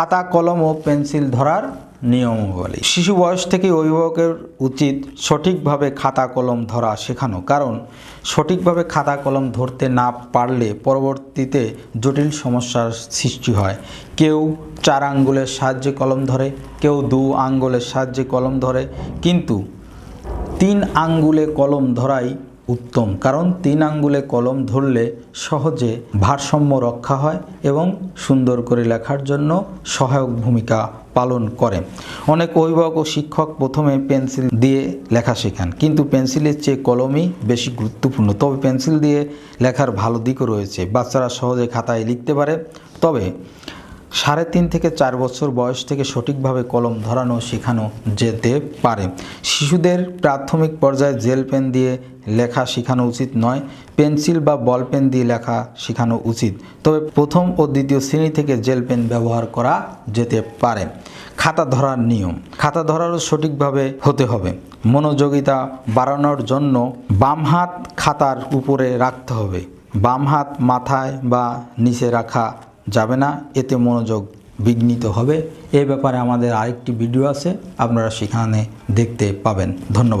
খাতা, কলম ও পেন্সিল ধরার নিয়মাবলী শিশু বয়স থেকে অভিভাবকের উচিত সঠিকভাবে খাতা, কলম ধরা শেখানো। কারণ, সঠিকভাবে খাতা, কলম ধরতে না পারলে পরবর্তীতে জটিল সমস্যার সৃষ্টি হয়। কেউ চার আঙ্গুলের সাহায্যে কলম ধরে, কেউ দু আঙ্গুলের সাহায্যে কলম ধরে, কিন্তু তিন আঙ্গুলে কলম ধরাই উত্তম, কারণ তিন আঙ্গুলে কলম ধরলে সহজে ভারসাম্য রক্ষা হয় এবং সুন্দর করে লেখার জন্য সহায়ক ভূমিকা পালন করে। অনেক অভিভাবক ও শিক্ষক প্রথমে পেন্সিল দিয়ে লেখা শেখান, কিন্তু পেন্সিলের চেয়ে কলমই বেশি গুরুত্বপূর্ণ। তবে পেন্সিল দিয়ে লেখার ভালো দিকও রয়েছে। বাচ্চারা সহজে খাতায় লিখতে পারে, তবে সাড়ে তিন থেকে চার বছর বয়স থেকে সঠিকভাবে কলম ধরানো শেখানো যেতে পারে। শিশুদের প্রাথমিক পর্যায়ে জেল পেন দিয়ে লেখা শেখানো উচিত নয়, পেন্সিল বা বল পেন দিয়ে লেখা শেখানো উচিত। তবে প্রথম ও দ্বিতীয় শ্রেণি থেকে জেল পেন ব্যবহার করা যেতে পারে। খাতা ধরার নিয়ম। খাতা ধরারও সঠিকভাবে হতে হবে। মনোযোগিতা বাড়ানোর জন্য বাম হাত খাতার উপরে রাখতে হবে। বাম হাত মাথায় বা নিচে রাখা যাবে না, এতে মনোযোগ বিঘ্নিত হবে। এ ব্যাপারে আমাদের আরেকটি ভিডিও আছে, আপনারা সেখানে দেখতে পাবেন। ধন্যবাদ।